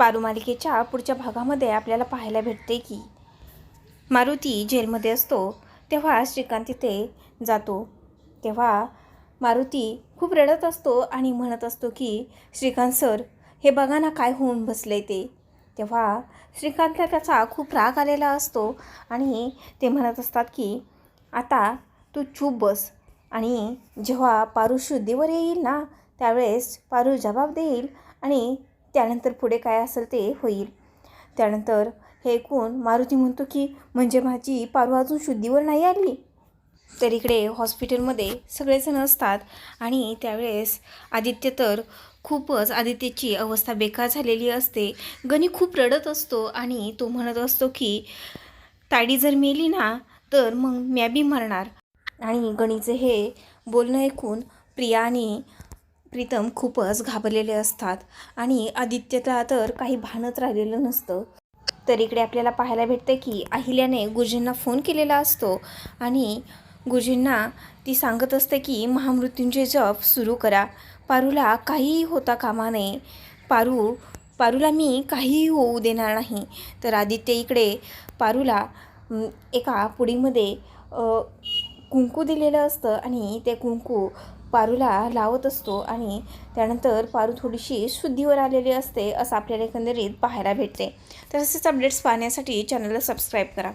पारू मालिकेच्या पुढच्या भागामध्ये आपल्याला पाहायला भेटते की मारुती जेलमध्ये असतो तेव्हा श्रीकांत तिथे जातो. तेव्हा मारुती खूप रडत असतो आणि म्हणत असतो की श्रीकांत सर हे बघा ना काय होऊन बसले ते. तेव्हा श्रीकांतला त्याचा खूप राग आलेला असतो आणि ते म्हणत असतात की आता तू चूप बस आणि जेव्हा पारू शुद्धीवर येईल ना त्यावेळेस पारू जबाब देईल आणि त्यानंतर पुढे काय असेल ते होईल. त्यानंतर हे ऐकून मारुती म्हणतो की म्हणजे माझी पारू अजून शुद्धीवर नाही आली? तर इकडे हॉस्पिटलमध्ये सगळेजण असतात आणि त्यावेळेस आदित्य तर खूपच आदित्यची अवस्था बेकार झालेली असते. गणी खूप रडत असतो आणि तो म्हणत असतो की ताडी जर मेली ना तर मग म्या बी मरणार. आणि गणीचे हे बोलणं ऐकून प्रिया आणि प्रीतम खूपच घाबरलेले असतात आणि आदित्यला तर काही भानच राहिलेलं नसतं. तर इकडे आपल्याला पाहायला भेटतं की अहिल्याने गुरुजींना फोन केलेला असतो आणि गुरुजींना ती सांगत असते की महामृत्यूंचे जप सुरू करा. पारूला काहीही होता कामा नये. पारू पारूला मी काहीही होऊ देणार नाही. तर आदित्य इकडे पारूला एका पुडीमध्ये कुंकू दिलेलं असतं आणि ते कुंकू पारूला लावत असतो आणि त्यानंतर पारू थोडीशी शुद्धीवर आलेली असते असं आपल्याला एकंदरीत पाहायला भेटते. तर असेच अपडेट्स पाहण्यासाठी चॅनलला सबस्क्राईब करा.